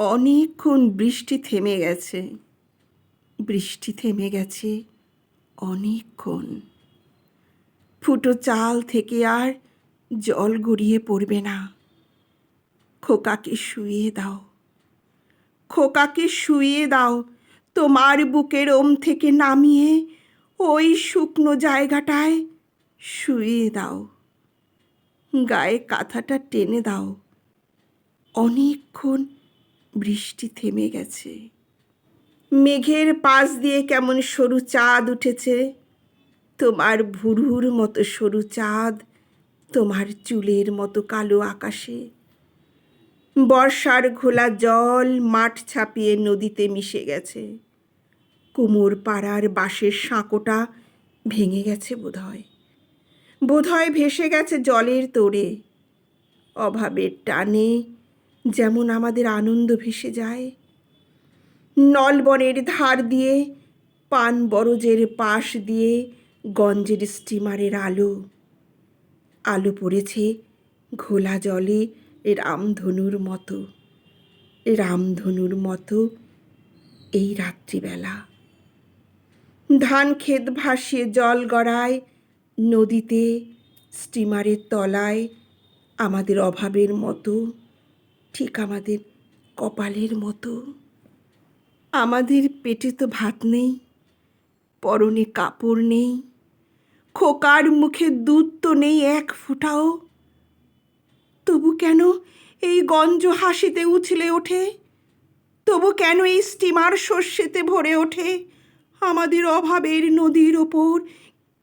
অনেকক্ষণ বৃষ্টি থেমে গেছে। বৃষ্টি থেমে গেছে অনেকক্ষণ। ফুটো চাল থেকে আর জল গড়িয়ে পড়বে না। খোকাকে শুয়ে দাও। খোকাকে শুয়ে দাও। তোমার বুকের ওম থেকে নামিয়ে ওই শুকনো জায়গাটায় শুয়ে দাও। গায়ে কাঁথাটা টেনে দাও। অনেকক্ষণ বৃষ্টি থেমে গেছে। মেঘের পাশ দিয়ে কেমন সরু চাঁদ উঠেছে। তোমার ভুরুর মতো সরু চাঁদ, তোমার চুলের মতো কালো আকাশে। বর্ষার ঘোলা জল মাঠ ছাপিয়ে নদীতে মিশে গেছে। কুমোর পাড়ার বাঁশের সাঁকোটা ভেঙে গেছে বোধহয়। বোধহয় ভেসে গেছে জলের তোড়ে। অভাবের টানে যেমন আমাদের আনন্দ ভেসে যায়। নলবনের ধার দিয়ে, পান বরজের পাশ দিয়ে, গঞ্জের স্টিমারের আলো। আলো পড়েছে ঘোলা জলে রামধনুর মতো। রামধনুর মতো এই রাত্রিবেলা। ধান ক্ষেত ভাসিয়ে জল গড়ায়, নদীতে, স্টিমারের তলায় আমাদের অভাবের মতো। ঠিক আমাদের কপালের মতো। আমাদের পেটে তো ভাত নেই, পরনে কাপড় নেই, খোকার মুখে দুধ তো নেই এক ফোঁটাও। তবু কেন এই গঞ্জ হাসিতে উছলে ওঠে? তবু কেন এই স্টিমার শস্যেতে ভরে ওঠে? আমাদের অভাবের নদীর ওপর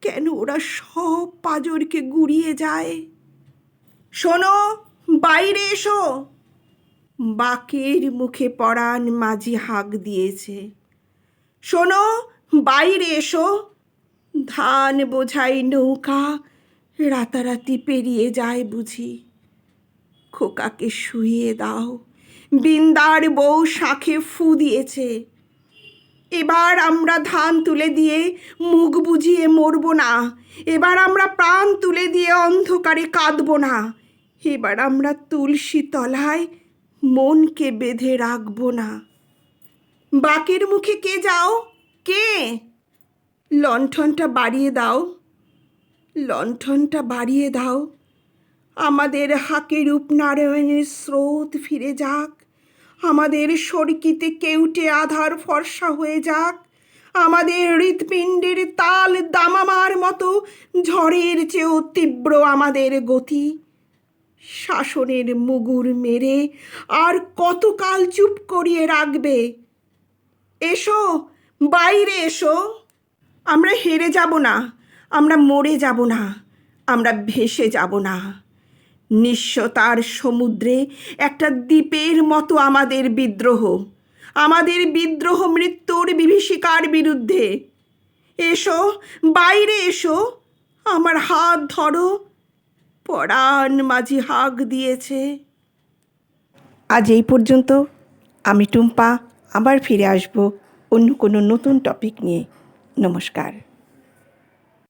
কেন ওরা সব পাজরকে গুড়িয়ে যায়? শোনো, বাইরে এসো! বাকের মুখে পড়ান মাঝি হাঁক দিয়েছে। শোনো, বাইরে এসো। ধান বোঝাই নৌকা রাতারাতি পেরিয়ে যায় বুঝি। খোকাকে শুইয়ে দাও। বিন্দার বউ শাঁখে ফু দিয়েছে। এবার আমরা ধান তুলে দিয়ে মুখ বুঝিয়ে মরব না। এবার আমরা প্রাণ তুলে দিয়ে অন্ধকারে কাঁদব না। এবার আমরা তুলসী তলায় মনকে বেঁধে রাখব না। বাকের মুখে কে যাও? কে? লণ্ঠনটা বাড়িয়ে দাও। লণ্ঠনটা বাড়িয়ে দাও। আমাদের হাকে রূপনারায়ণের স্রোত ফিরে যাক। আমাদের সড়কিতে কেউটে আধার ফর্সা হয়ে যাক। আমাদের হৃৎপিণ্ডের তাল দামামার মতো ঝড়ের চেয়েও তীব্র আমাদের গতি। শাসনের মুগুর মেরে আর কতকাল চুপ করিয়ে রাখবে? এসো, বাইরে এসো। আমরা হেরে যাব না, আমরা মরে যাব না, আমরা ভেসে যাব না। নিঃস্বতার সমুদ্রে একটা দ্বীপের মতো আমাদের বিদ্রোহ আমাদের বিদ্রোহ মৃত্যুর বিভীষিকার বিরুদ্ধে। এসো, বাইরে এসো, আমার হাত ধরো পরাণ মাঝি হাঁক দিয়েছে। আজ এই পর্যন্ত আমি টুম্পা আবার ফিরে আসব অন্য কোনো নতুন টপিক নিয়ে। নমস্কার।